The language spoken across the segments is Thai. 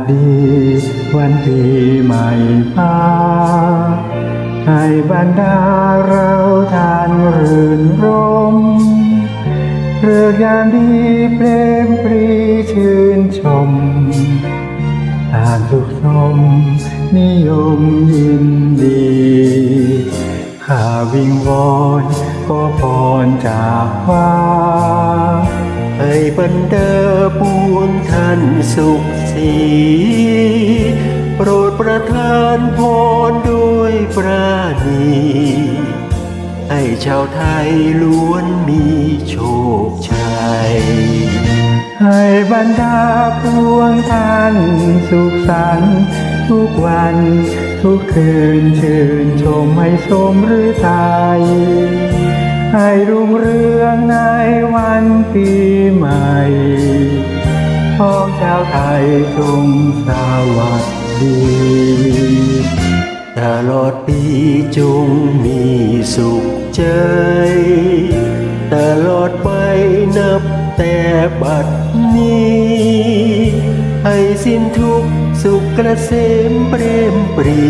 วัสดี วันปีใหม่มาให้บรรดาเราทานรื่นรมเรื่องยามดีเปรมปรีชื่นชมทานสุขสมนิยมยินดีข้าวิงวอนก็พรจากฟ้า ให้บรรดาปวงท่านสุขสีโปรดประทานพรด้วยปราณีให้ชาวไทยล้วนมีโชคชัย ให้บรรดาพวงท่านสุขสันต์ทุกวันทุกคืนชื่นชมให้สมหรือไทย ให้รุ่งเรืองในวันปีใหม่พ้องชาวไทยจงสวัสดีตลอดปีจงมีสุขใจตลอดไปนับแต่บัดนี้ ให้สิ้นทุกสุขกระเกษมเปรมปรี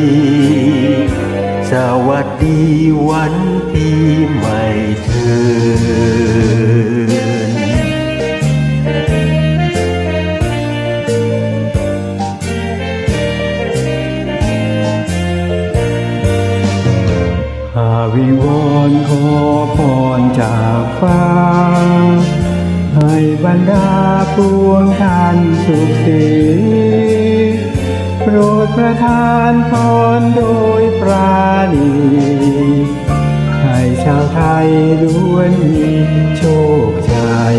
สวัสดีวันปีใหม่เถิดข้าวิงวอนขอพรจากฟ้า ให้บรรดาปวงท่านสุขสี ประทานพรโดยปราณีให้ชาวไทยล้วนมีโชคชัย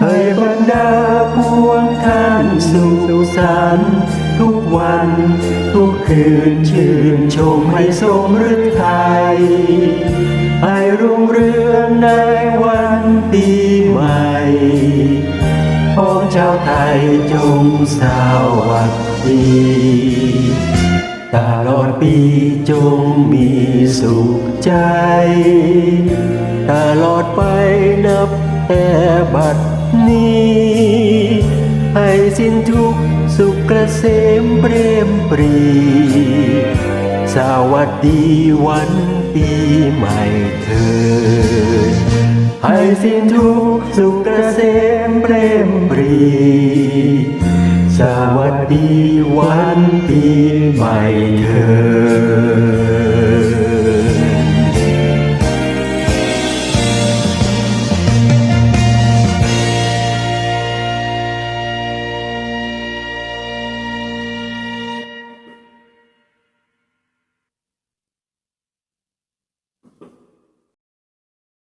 ให้บรรดาพวงท่านสุขสันต์ทุกวันทุกคืนชื่นชมให้สมฤทัยให้รุ่งเรืองในวันปีใหม่พ้องชาวไทยจงสวัสดี ตลอดปีจงมีสุขใจ ตลอดไปนับแต่บัดนี้ ให้สิ้นทุกสุขเกษมเปรมปรี สวัสดีวันปีใหม่เถิดให้สิ้นทุกสุขเกษมเปรมปรี สวัสดีวันปีใหม่เธอ